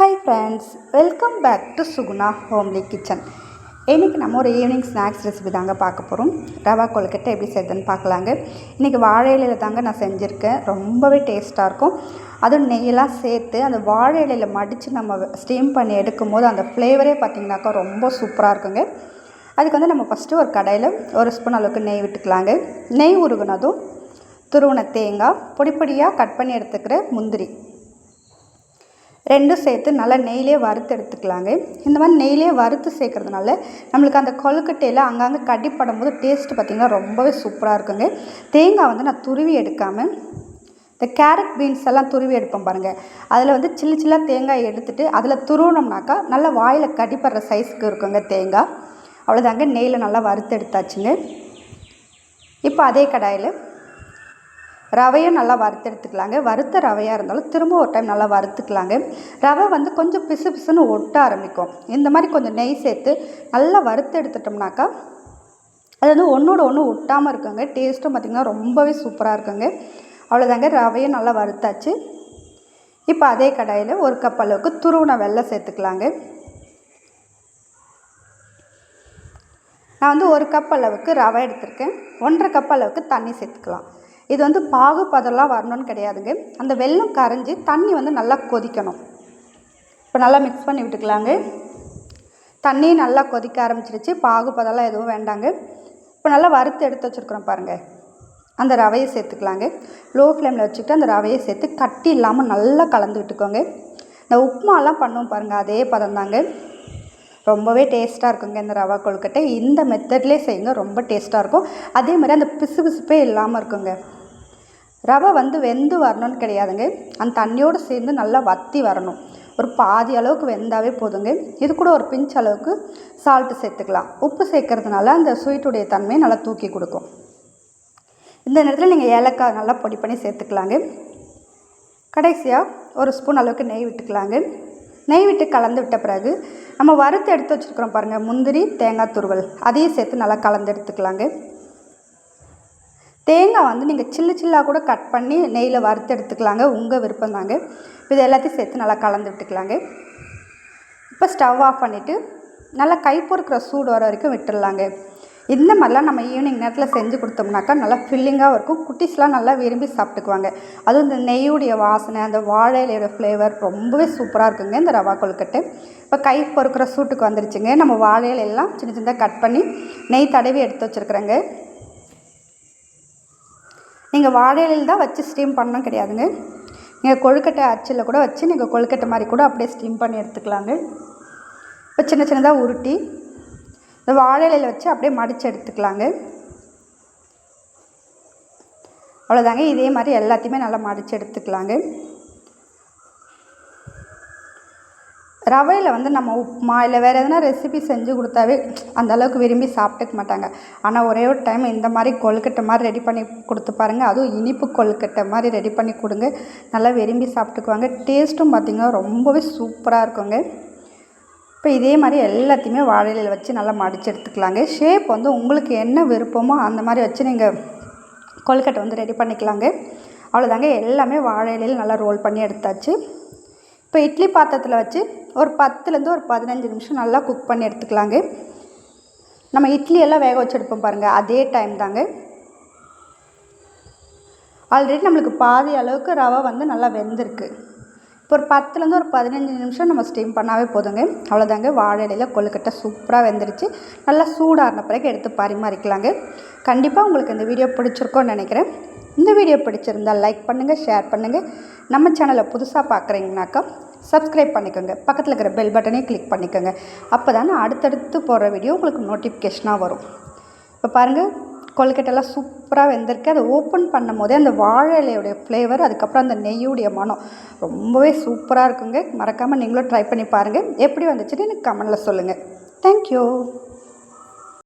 Hi friends welcome back to Suguna homely kitchen இன்றைக்கி நம்ம ஒரு ஈவினிங் ஸ்நாக்ஸ் ரெசிபி தாங்க பார்க்க போகிறோம் ரவா கொழுக்கட்டை எப்படி செய்யுதுன்னு பார்க்கலாங்க. இன்றைக்கி வாழை இலையில் தாங்க நான் செஞ்சுருக்கேன். ரொம்பவே டேஸ்ட்டாக இருக்கும். அதுவும் நெய்யெல்லாம் சேர்த்து அந்த வாழை இலையில் மடித்து நம்ம ஸ்டீம் பண்ணி எடுக்கும் போது அந்த ஃப்ளேவரே பார்த்திங்கனாக்கா ரொம்ப சூப்பராக இருக்குங்க. அதுக்கு வந்து நம்ம ஃபஸ்ட்டு ஒரு கடையில் ஒரு ஸ்பூன் அளவுக்கு நெய் விட்டுக்கலாங்க. நெய் உருகுனதும் துருவன தேங்காய் பொடி பொடியாக கட் பண்ணி எடுத்துக்கிற முந்திரி. ரெண்டும் சேர்த்து நல்லா நெய்லே வறுத்து எடுத்துக்கலாங்க. இந்த மாதிரி நெய்லே வறுத்து சேர்க்குறதுனால நம்மளுக்கு அந்த கொழுக்கட்டையில் அங்கங்கே கடிப்படும் போது டேஸ்ட்டு பார்த்திங்கன்னா ரொம்பவே சூப்பராக இருக்குங்க. தேங்காய் வந்து நான் துருவி எடுக்காமல் இந்த கேரட் பீன்ஸ் எல்லாம் துருவி எடுப்போம் பாருங்கள் அதில் வந்து சில்லு சில்லாக தேங்காய் எடுத்துகிட்டு அதில் துருவினோம்னாக்கா நல்லா வாயில் கடிப்படுற சைஸ்க்கு இருக்குங்க தேங்காய். அவ்வளோதாங்க நெய்யில் நல்லா வறுத்து எடுத்தாச்சுங்க. இப்போ அதே கடாயில் ரவையும் நல்லா வறுத்து எடுத்துக்கலாங்க வறுத்த ரவையாக இருந்தாலும் திரும்ப ஒரு டைம் நல்லா வறுத்துக்கலாங்க. ரவை வந்து கொஞ்சம் பிசு பிசுன்னு ஒட்ட ஆரம்பிக்கும். இந்த மாதிரி கொஞ்சம் நெய் சேர்த்து நல்லா வறுத்து எடுத்துட்டோம்னாக்கா அது வந்து ஒன்றோட ஒன்று ஒட்டாமல் இருக்குங்க. டேஸ்ட்டும் பார்த்திங்கன்னா ரொம்பவே சூப்பராக இருக்குங்க. அவ்வளோதாங்க ரவையும் நல்லா வறுத்தாச்சு. இப்போ அதே கடாயில் ஒரு கப் அளவுக்கு துருவனை வெள்ளை சேர்த்துக்கலாங்க. நான் வந்து ஒரு கப் அளவுக்கு ரவை எடுத்திருக்கேன். ஒன்றரை கப் அளவுக்கு தண்ணி சேர்த்துக்கலாம். இது வந்து பாகு வரணும்னு கிடையாதுங்க. அந்த வெள்ளம் கரைஞ்சி தண்ணி வந்து நல்லா கொதிக்கணும். இப்போ நல்லா மிக்ஸ் பண்ணி விட்டுக்கலாங்க. தண்ணி நல்லா கொதிக்க ஆரம்பிச்சிருச்சு. பாகுபதெல்லாம் எதுவும் வேண்டாங்க. இப்போ நல்லா வறுத்து எடுத்து வச்சுருக்குறோம் பாருங்கள் அந்த ரவையை சேர்த்துக்கலாங்க. லோ ஃப்ளேமில் வச்சுக்கிட்டு அந்த ரவையை சேர்த்து கட்டி இல்லாமல் நல்லா கலந்து விட்டுக்கோங்க. இந்த உப்புமாலாம் பண்ணுவோம் பாருங்கள் அதே பதம் தாங்க. ரொம்பவே டேஸ்ட்டாக இருக்குங்க இந்த ரவா கொழுக்கட்டை. இந்த மெத்தட்லேயே செய்யுங்க. ரொம்ப டேஸ்ட்டாக இருக்கும். அதே மாதிரி அந்த பிசு பிசுப்பே இல்லாமல் இருக்குங்க. ரவை வந்து வெந்து வரணும்னு கிடையாதுங்க. அந்த தண்ணியோடு சேர்ந்து நல்லா வற்றி வரணும். ஒரு பாதி அளவுக்கு வெந்தாவே போதுங்க. இது கூட ஒரு பிஞ்ச் அளவுக்கு சால்ட்டு சேர்த்துக்கலாம். உப்பு சேர்க்கறதுனால அந்த ஸ்வீட்டுடைய தன்மையை நல்லா தூக்கி கொடுக்கும். இந்த நேரத்தில் நீங்கள் ஏலக்காய் நல்லா பொடி பண்ணி சேர்த்துக்கலாங்க. கடைசியாக ஒரு ஸ்பூன் அளவுக்கு நெய் விட்டுக்கலாங்க. நெய் விட்டு கலந்து விட்ட பிறகு நம்ம வறுத்து எடுத்து வச்சுருக்குறோம் பாருங்கள் முந்திரி தேங்காய் துருவல். அதையும் சேர்த்து நல்லா கலந்து எடுத்துக்கலாங்க. தேங்காய் வந்து நீங்கள் சில்லு சில்லாக கூட கட் பண்ணி நெய்யில் வறுத்து எடுத்துக்கலாங்க. உங்கள் விருப்பம் தாங்க. இது எல்லாத்தையும் சேர்த்து நல்லா கலந்து விட்டுக்கலாங்க. இப்போ ஸ்டவ் ஆஃப் பண்ணிவிட்டு நல்லா கை பொறுக்கிற சூடு வர வரைக்கும் விட்டுடலாங்க இந்த மாதிரிலாம் நம்ம ஈவினிங் நேரத்தில் செஞ்சு கொடுத்தோம்னாக்கா நல்லா ஃபில்லிங்காக இருக்கும். குட்டிஸ்லாம் நல்லா விரும்பி சாப்பிட்டுக்குவாங்க. அதுவும் இந்த நெய்யுடைய வாசனை அந்த வாழையிலையோட ஃப்ளேவர் ரொம்பவே சூப்பராக இருக்குங்க இந்த ரவா கொழுக்கட்டு. இப்போ கை பொறுக்கிற சூட்டுக்கு வந்துருச்சுங்க. நம்ம வாழையிலெல்லாம் சின்ன சின்னதாக கட் பண்ணி நெய் தடவி எடுத்து வச்சுருக்குறேங்க. நீங்கள் வாழையிலில் தான் வச்சு ஸ்டீம் பண்ணணும் கிடையாதுங்க. நீங்கள் கொழுக்கட்டை அச்சில் கூட வச்சு நீங்கள் கொழுக்கட்டை மாதிரி கூட அப்படியே ஸ்டீம் பண்ணி எடுத்துக்கலாங்க. இப்போ சின்ன சின்னதாக உருட்டி இந்த வாழையிலையில் வச்சு அப்படியே மடித்து எடுத்துக்கலாங்க. அவ்வளோதாங்க இதே மாதிரி எல்லாத்தையுமே நல்லா மடித்து எடுத்துக்கலாங்க. ரவையில் வந்து நம்ம உப்புமா இல்லை வேறு எதனா ரெசிபி செஞ்சு கொடுத்தாவே அந்த அளவுக்கு விரும்பி சாப்பிட்டுக்க மாட்டாங்க. ஆனால் ஒரே ஒரு டைம் இந்த மாதிரி கொழுக்கட்டை மாதிரி ரெடி பண்ணி கொடுத்து பாருங்கள் அதுவும் இனிப்பு கொழுக்கட்டை மாதிரி ரெடி பண்ணி கொடுங்க. நல்லா விரும்பி சாப்பிட்டுக்குவாங்க. டேஸ்ட்டும் பார்த்திங்கன்னா ரொம்பவே சூப்பராக இருக்குங்க. இப்போ இதே மாதிரி எல்லாத்தையுமே வாழையில் வச்சு நல்லா மடித்து எடுத்துக்கலாங்க. ஷேப் வந்து உங்களுக்கு என்ன விருப்பமோ அந்த மாதிரி வச்சு நீங்கள் கொழுக்கட்டை வந்து ரெடி பண்ணிக்கலாங்க. அவ்வளோதாங்க எல்லாமே வாழையிலையில் நல்லா ரோல் பண்ணி எடுத்தாச்சு. இப்போ இட்லி பாத்திரத்தில் வச்சு ஒரு பத்துலேருந்து ஒரு பதினஞ்சு நிமிஷம் நல்லா குக் பண்ணி எடுத்துக்கலாங்க. நம்ம இட்லி எல்லாம் வேக வச்சு எடுப்போம் பாருங்கள் அதே டைம் தாங்க. ஆல்ரெடி நம்மளுக்கு பாதி அளவுக்கு ரவை வந்து நல்லா வெந்திருக்கு. இப்போ ஒரு பத்துலேருந்து ஒரு பதினஞ்சு நிமிஷம் நம்ம ஸ்டீம் பண்ணாவே போதுங்க. அவ்வளோதாங்க வாழை இலையில் கொழுக்கட்டை சூப்பராக வெந்துருச்சு. நல்லா சூடாகின பிறகு எடுத்து பரிமாறிக்கலாங்க. கண்டிப்பாக உங்களுக்கு இந்த வீடியோ பிடிச்சிருக்கோன்னு நினைக்கிறேன். இந்த வீடியோ பிடிச்சிருந்தால் லைக் பண்ணுங்கள் ஷேர் பண்ணுங்கள் நம்ம சேனலை புதுசாக பார்க்குறீங்கனாக்கா சப்ஸ்கிரைப் பண்ணிக்கோங்க. பக்கத்தில் இருக்கிற பெல் பட்டனே கிளிக் பண்ணிக்கோங்க. அப்போ தானே அடுத்தடுத்து போடுற வீடியோ உங்களுக்கு நோட்டிஃபிகேஷனாக வரும். இப்போ பாருங்கள் கொழுக்கட்டெல்லாம் சூப்பராக வெந்திருக்கு. அதை ஓப்பன் பண்ணும் போதே அந்த வாழை இலையுடைய ஃப்ளேவர் அதுக்கப்புறம் அந்த நெய்யுடைய மனம் ரொம்பவே சூப்பராக இருக்குங்க. மறக்காமல் நீங்களும் ட்ரை பண்ணி பாருங்கள் எப்படி வந்துச்சுன்னு எனக்கு கமெண்டில் சொல்லுங்கள் தேங்க்யூ